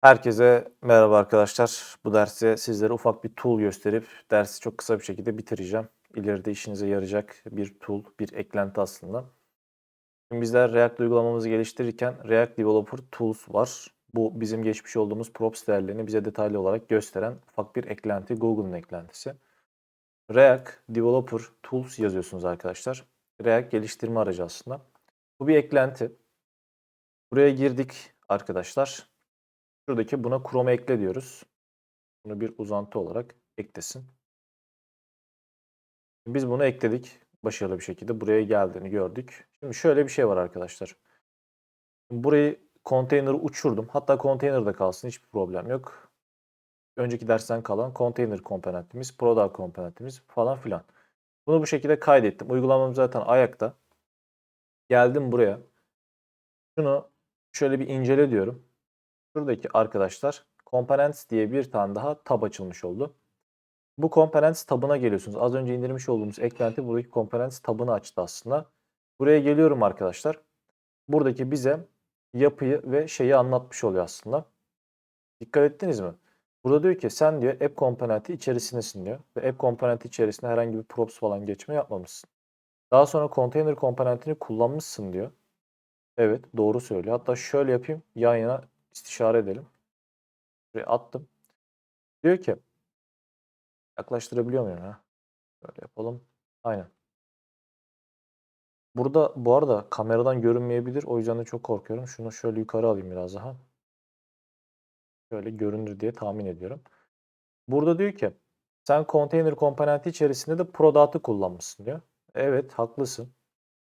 Herkese merhaba arkadaşlar. Bu derste sizlere ufak bir tool gösterip dersi çok kısa bir şekilde bitireceğim. İleride işinize yarayacak bir tool, bir eklenti aslında. Şimdi bizler React uygulamamızı geliştirirken React Developer Tools var. Bu bizim geçmiş olduğumuz props değerlerini bize detaylı olarak gösteren ufak bir eklenti, Google'ın eklentisi. React Developer Tools yazıyorsunuz arkadaşlar. React geliştirme aracı aslında. Bu bir eklenti. Buraya girdik arkadaşlar. Şuradaki buna Chrome ekle diyoruz. Bunu bir uzantı olarak eklesin. Biz bunu ekledik. Başarılı bir şekilde buraya geldiğini gördük. Şimdi şöyle bir şey var arkadaşlar. Burayı konteynerı uçurdum. Hatta konteynerda kalsın. Hiçbir problem yok. Önceki dersten kalan konteyner komponentimiz, product komponentimiz falan filan. Bunu bu şekilde kaydettim. Uygulamam zaten ayakta. Geldim buraya. Şunu şöyle bir incele diyorum. Şuradaki arkadaşlar Components diye bir tane daha tab açılmış oldu. Bu Components tabına geliyorsunuz. Az önce indirmiş olduğumuz eklenti buradaki Components tabını açtı aslında. Buraya geliyorum arkadaşlar. Buradaki bize yapıyı ve şeyi anlatmış oluyor aslında. Dikkat ettiniz mi? Burada diyor ki sen diyor app komponenti içerisindesin diyor. Ve app komponenti içerisinde herhangi bir props falan geçme yapmamışsın. Daha sonra container komponentini kullanmışsın diyor. Evet doğru söylüyor. Hatta şöyle yapayım yan yana istişare edelim. Buraya attım. Diyor ki yaklaştırabiliyor muyum ya? Böyle yapalım. Aynen. Burada bu arada kameradan görünmeyebilir. O yüzden de çok korkuyorum. Şunu şöyle yukarı alayım biraz daha. Şöyle görünür diye tahmin ediyorum. Burada diyor ki sen container komponenti içerisinde de product'ı kullanmışsın diyor. Evet haklısın.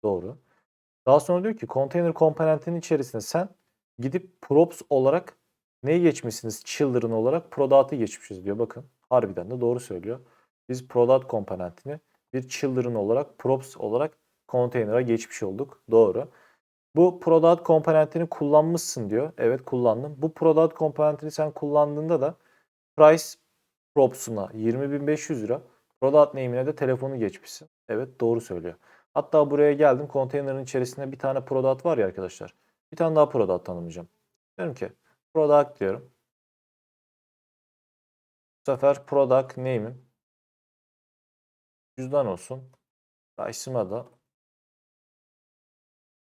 Doğru. Daha sonra diyor ki container komponentinin içerisinde sen gidip props olarak neyi geçmişsiniz? Children olarak product'ı geçmişiz diyor. Bakın harbiden de doğru söylüyor. Biz product komponentini bir children olarak props olarak container'a geçmiş olduk. Doğru. Bu product komponentini kullanmışsın diyor. Evet kullandım. Bu product komponentini sen kullandığında da price props'una 20.500 lira product name'ine de telefonu geçmişsin. Evet doğru söylüyor. Hatta buraya geldim. Container'ın içerisinde bir tane product var ya arkadaşlar. Bir tane daha product tanımlayacağım. Diyorum ki product diyorum. Bu sefer product name'im cüzdan olsun. Price'ıma da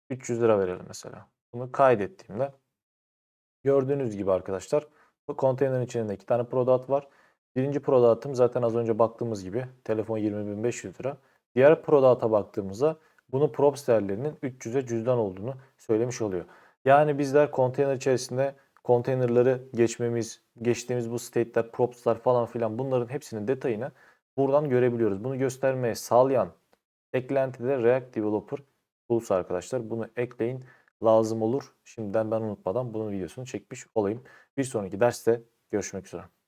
300 lira verelim mesela. Bunu kaydettiğimde gördüğünüz gibi arkadaşlar bu konteynerin içinde iki tane product var. Birinci product'ım zaten az önce baktığımız gibi telefon 20.500 lira. Diğer product'a baktığımızda bunun props değerlerinin 300'e cüzdan olduğunu söylemiş oluyor. Yani bizler konteyner içerisinde konteynerları geçmemiz, geçtiğimiz bu state'ler, props'lar falan filan bunların hepsinin detayını buradan görebiliyoruz. Bunu göstermeye sağlayan eklenti de React Developer Tools arkadaşlar. Bunu ekleyin lazım olur. Şimdiden ben unutmadan bunun videosunu çekmiş olayım. Bir sonraki derste görüşmek üzere.